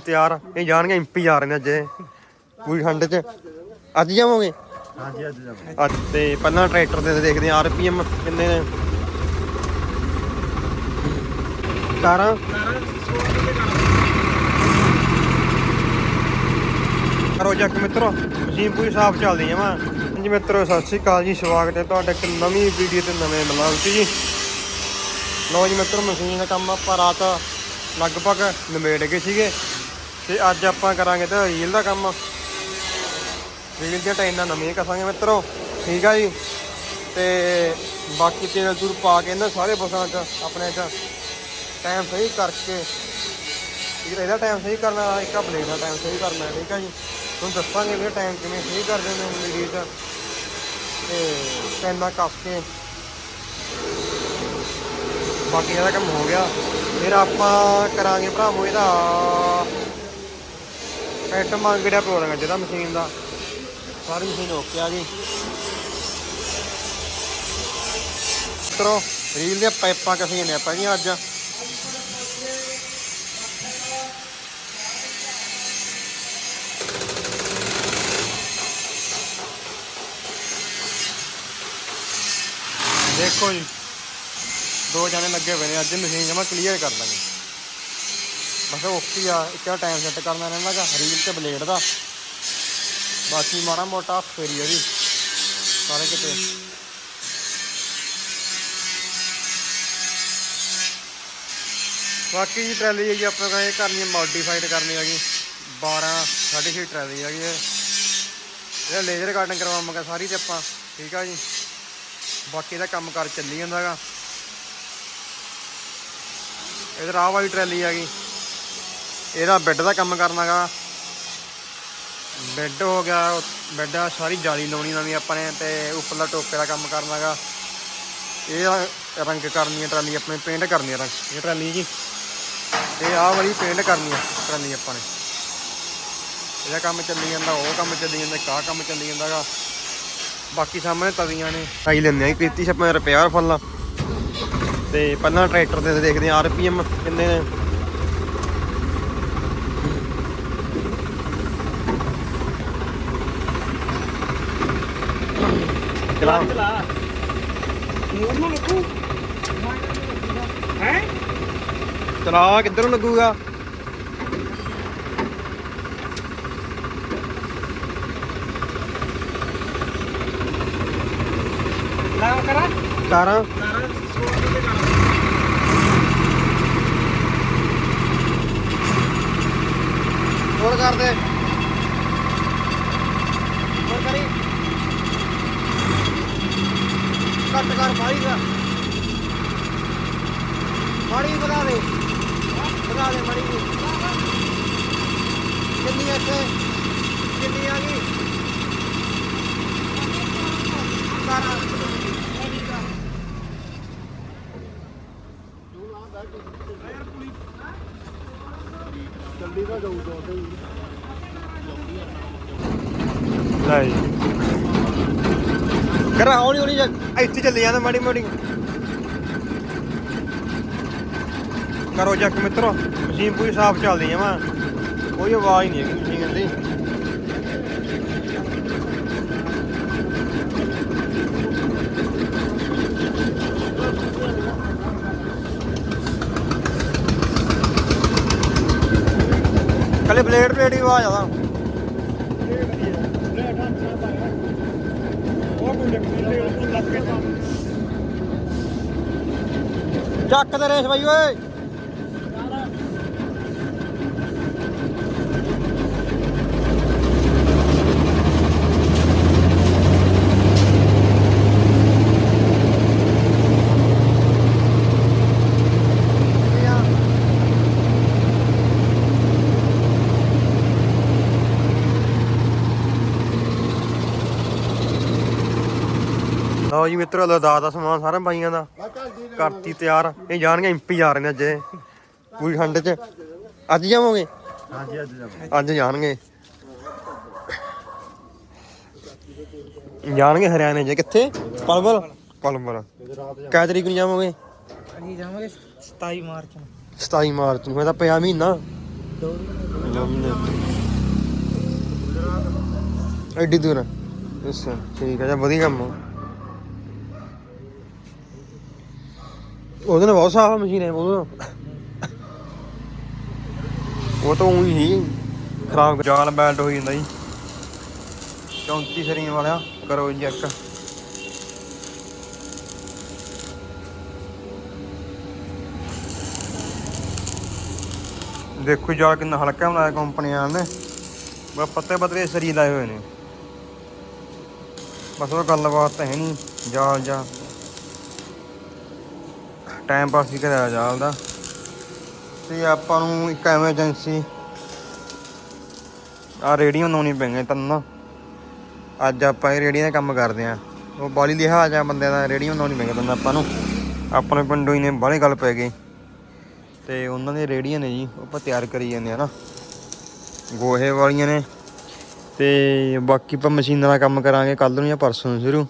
ਤਿਆਰ ਇਹ ਜਾਣਗੇ ਐਮਪੀ ਜਾ ਰਹੇ ਨੇ ਅੱਜ ਇਹ। ਪੂਰੀ ਠੰਡ 'ਚ। ਅੱਜ ਜਾਵੋਗੇ? ਹਾਂਜੀ ਅੱਜ ਅੱਜ ਤੇ ਪਹਿਲਾਂ ਟਰੈਕਟਰ ਦੇ ਦੇਖਦੇ ਆ ਆਰਪੀਐਮ ਕਿੰਨੇ ਨੇ। ਕਾਰਾਂ ਕਰੋ ਜੱਕ ਮਿੱਤਰੋ ਮਸ਼ੀਨ ਪੂਰੀ ਸਾਫ਼ ਚੱਲਦੀ ਆ ਵਾ। ਜੀ ਮਿੱਤਰੋ ਸਤਿ ਸ਼੍ਰੀ ਅਕਾਲ ਜੀ ਸਵਾਗਤ ਹੈ ਤੁਹਾਡਾ ਇੱਕ ਨਵੀਂ ਵੀਡੀਓ ਤੇ ਨਵੇਂ 'ਚ ਜੀ। ਲੋ ਜੀ ਮਿੱਤਰੋ ਮਸ਼ੀਨ ਦਾ ਕੰਮ ਆਪਾਂ ਰਾਤ ਲਗਭਗ ਨਿਬੇੜ ਗਏ ਸੀਗੇ। ਤੇ ਅੱਜ ਆਪਾਂ ਕਰਾਂਗੇ ਤੇ ਰੀਲ ਦਾ ਕੰਮ। ਰੀਲ ਦੀਆਂ ਟਾਈਨਾਂ ਨਵੀਆਂ ਕਸਾਂਗੇ ਮਿੱਤਰੋ। ਠੀਕ ਆ ਜੀ। ਤੇ ਬਾਕੀ ਤੇਲ ਤੂਰ ਪਾ ਕੇ ਇਹਨਾਂ ਸਾਰੇ ਬਸਾਂ 'ਚ, ਆਪਣੇ 'ਚ ਟਾਈਮ ਸਹੀ ਕਰਕੇ। ਇਹਦਾ ਟਾਈਮ ਸਹੀ ਕਰਨਾ ਇੱਕ ਆ ਬਲੇਡ ਦਾ ਟਾਈਮ ਸਹੀ ਕਰਨਾ, ਠੀਕ ਆ ਜੀ। ਤੁਹਾਨੂੰ ਦੱਸਾਂਗੇ ਵੀ ਟਾਈਮ ਕਿਵੇਂ ਸਹੀ ਕਰਦੇ ਨੇ ਵੀਡੀਓ 'ਚ। ਤੇ ਟਾਈਮਾਂ ਕੱਸ ਕੇ। ਬਾਕੀ ਇਹਦਾ ਕੰਮ ਹੋ ਗਿਆ। ਫਿਰ ਆਪਾਂ ਕਰਾਂਗੇ ਭਰਾਵੋ ਇਹਦਾ ਪੈਟ ਮੰਗੜਿਆ ਪ੍ਰੋਗਰਾਮ ਜਿਹੜਾ ਮਸ਼ੀਨ ਦਾ। ਸਾਰੀ ਮਸ਼ੀਨ ਓਕੇ ਆ ਗਈ। ਤਰੋ ਰੀਲ ਦੀਆਂ ਪਾਈਪਾਂ ਕਸੀਆਂ ਨੇ ਆਪਾਂ ਜੀ ਅੱਜ। ਦੇਖੋ ਜੀ, ਦੋ ਜਾਣੇ ਲੱਗੇ ਹੋਏ ਨੇ, ਅੱਜ ਮਸ਼ੀਨ ਜਮਾ ਕਲੀਅਰ ਕਰ ਦਾਂਗੇ। ਬਸ ਓਕੇ ਆ, ਇੱਕ ਟਾਈਮ ਸੈੱਟ ਕਰਨਾ ਰਹਿੰਦਾ ਗਾ ਰੀਲ ਤੇ ਬਲੇਡ ਦਾ। ਬਾਕੀ ਮਾੜਾ ਮੋਟਾ ਫੇਰੀ ਉਹਦੀ ਸਾਰੇ ਕਿਤੇ। ਬਾਕੀ ਜੀ ਟਰੈਲੀ ਹੈਗੀ ਜੀ ਆਪਣੇ ਕੋਲ ਇਹ ਕਰਨੀ ਹੈ ਮੋਡੀਫਾਈਡ ਕਰਨੀ ਹੈਗੀ। 12 6.5 ਟਰੈਲੀ ਹੈਗੀ ਇਹ। ਇਹਦਾ ਲੇਜ਼ਰ ਕਟਿੰਗ ਕਰਵਾਵਾਂਗੇ ਸਾਰੀ ਤੇ ਆਪਾਂ, ਠੀਕ ਆ ਜੀ। ਬਾਕੀ ਦਾ ਕੰਮ ਕਰ ਚੱਲੀ ਜਾਂਦਾਗਾ ਇਧਰ ਰਾਹ ਵਾਲੀ ਟਰੈਲੀ ਹੈਗੀ। ਇਹਦਾ ਬੈੱਡ ਦਾ ਕੰਮ ਕਰਨਾਗਾ। ਬੈੱਡ ਹੋ ਗਿਆ ਬੈੱਡ ਆ ਸਾਰੀ ਜਾਲੀ ਲਾਉਣੀ ਨਵੀਂ ਆਪਾਂ ਨੇ ਤੇ ਉੱਪਰਲਾ ਟੋਪੇ ਦਾ ਕੰਮ ਕਰਨਾਗਾ। ਇਹ ਰੰਗ ਕਰਨੀ ਹੈ ਟਰਾਲੀ ਆਪਣੇ ਪੇਂਟ ਕਰਨੀ ਹੈ ਰੰਗ, ਇਹ ਟਰਾਲੀ ਜੀ। ਤੇ ਆਹ ਵਾਲੀ ਪੇਂਟ ਕਰਨੀ ਹੈ ਟਰਾਲੀ ਆਪਾਂ ਨੇ। ਇਹਦਾ ਕੰਮ ਚੱਲੀ ਜਾਂਦਾ, ਉਹ ਕੰਮ ਚੱਲੀ ਜਾਂਦਾ ਕਾ ਕੰਮ ਚੱਲੀ ਜਾਂਦਾਗਾ। ਬਾਕੀ ਸਾਹਮਣੇ ਤਵੀਆਂ ਨੇ। ਆਈ ਲੈਂਦੇ ਆ ਕੀਤੀ ਆਪਾਂ ਰਿਪੇਅਰ ਫੁੱਲ। ਤੇ ਪਹਿਲਾਂ ਟਰੈਕਟਰ ਦੇ ਦੇਖਦੇ ਆ ਆਰਪੀਐਮ ਕਿੰਨੇ ਨੇ। ਚਲਾ। ਚਲਾ ਨੂੰ ਲੱਗੂ ਹੈ ਚਲਾ ਕਿੱਧਰ ਨੂੰ ਲੱਗੂਗਾ? ਲਾ ਕਰਾ ਕਾਰਾਂ ਕਰਾ ਸੋਰ ਦੇ ਕਰਾ ਹੋਰ ਕਰ ਦੇ ਹੋਰ ਕਰੀ ਕੱਟ ਕਰ ਬਾਈ ਦਾ। ਮਾੜੀ ਬਣਾ ਦੇ। ਬਣਾ ਦੇ ਮਾੜੀ ਕਿੰਨੀ ਇੱਥੇ ਕਿੰਨੀ ਆ ਗਈ। ਕਾਰਾਂ ਜਲਦੀ ਦਾ ਜਾਊ ਦੋ ਤੇ ਲੈ ਜੀ। ਕਰ, ਹੌਲੀ ਹੌਲੀ ਇੱਥੇ ਚੱਲੀ ਜਾਂਦਾ ਮਾੜੀ ਮਾੜੀ ਕਰੋ ਜੱਕ ਮਿੱਤਰੋ ਮਸ਼ੀਨ ਪੂਰੀ ਸਾਫ਼ ਚੱਲਦੀ ਆ ਵਾ। ਕੋਈ ਆਵਾਜ਼ ਨਹੀਂ ਹੈਗੀ ਮਸ਼ੀਨ ਦੀ। ਕੱਲੇ ਬਲੇਡ ਬਲੇਡ ਹੀ ਆਵਾਜ਼ ਆਦਾ ਉਹ ਕੋਈ ਲੱਗੇ ਉਹ ਲੱਗ ਕੇ ਤਾਂ ਚੱਕ ਦੇ ਰੇਸ ਬਾਈ ਓਏ। ਲਓ ਜੀ ਮਿੱਤਰੋ ਲਦਾ ਦਾ ਸਮਾਨ ਸਾਰਾ ਬਾਈਆਂ ਦਾ। ਕਰਤੀ ਤਿਆਰ। ਇਹ ਜਾਣਗੇ ਐਮਪੀ ਜਾ ਰਹੇ ਨੇ ਅੱਜ ਇਹ। ਪੂਰੀ ਠੰਡ 'ਚ। ਅੱਜ ਜਾਵੋਗੇ? ਹਾਂਜੀ ਅੱਜ ਅੱਜ ਜਾਣਗੇ। ਜਾਣਗੇ ਹਰਿਆਣੇ 'ਚ ਕਿੱਥੇ? ਪਲਵਲ? ਪਲਵਲ। ਕਿਹ ਤਰੀਕ ਨੂੰ ਜਾਵੋਗੇ? ਅਸੀਂ ਜਾਵਾਂਗੇ 27 ਮਾਰਚ ਨੂੰ। 27 ਮਾਰਚ ਨੂੰ। ਇਹਦਾ ਪਿਆ ਮਹੀਨਾ। ਐਡੀ ਦੂਰ? ਅੱਛਾ ਠੀਕ ਆ ਜੀ ਵਧੀਆ ਕੰਮ ਆ ਉਹਦੇ ਨਾਲ ਬਹੁਤ ਸਾਫ਼ ਮਸ਼ੀਨ ਹੈ ਉਹਦੇ ਨਾਲ। ਉਹ ਤਾਂ ਉਹੀ ਹੀ ਖਰਾਬ ਜਾਲ ਬੈਲਟ ਹੋ ਜਾਂਦਾ ਜੀ। 34 ਸਰੀਆਂ ਵਾਲਿਆ, ਕਰੋ ਜੀ ਚੈੱਕ ਦੇਖੋ ਜਾਲ ਕਿੰਨਾ ਹਲਕਾ ਬਣਾਇਆ ਕੰਪਨੀਆਂ ਵਾਲਿਆਂ ਨੇ। ਬਸ ਪੱਤੇ ਪਤਲੇ ਸਰੀ ਲਾਏ ਹੋਏ ਨੇ। ਬਸ ਉਹ ਗੱਲਬਾਤ ਤਾਂ ਹੈ ਨਹੀਂ, ਜਾਲ ਜਾ ਟਾਈਮ ਪਾਸ ਹੀ ਕਰਿਆ ਜਾਲ ਦਾ। ਤੇ ਆਪਾਂ ਨੂੰ ਇੱਕ ਐਮਰਜੈਂਸੀ ਆ ਰੇਡੀਓ ਲਾਉਣੀ ਪੈਣੀ ਤੈਨੂੰ ਅੱਜ ਆਪਾਂ ਇਹ ਰੇਡੀਓ ਦਾ ਕੰਮ ਕਰਦੇ ਆਂ ਉਹ ਬਾਲੀ ਲਿਹਾਜ਼ ਆ ਬੰਦਿਆਂ ਦਾ ਰੇਡੀਓ ਲਾਉਣੀ ਪੈਣੀ ਤੈਨੂੰ ਆਪਾਂ ਨੂੰ। ਆਪਣੇ ਪਿੰਡੋਂ ਹੀ ਨੇ, ਬਾਹਲੀ ਗੱਲ ਪੈ ਗਈ। ਤੇ ਉਹਨਾਂ ਦੇ ਰੇੜੀਆਂ ਨੇ ਜੀ, ਉਹ ਆਪਾਂ ਤਿਆਰ ਕਰੀ ਜਾਂਦੇ ਆ ਨਾ। ਗੋਹੇ ਵਾਲੀਆਂ ਨੇ। ਤੇ ਬਾਕੀ ਆਪਾਂ ਮਸ਼ੀਨਾਂ ਦਾ ਕੰਮ ਕਰਾਂਗੇ ਕੱਲ ਨੂੰ ਜਾਂ ਪਰਸੋਂ ਨੂੰ ਸ਼ੁਰੂ।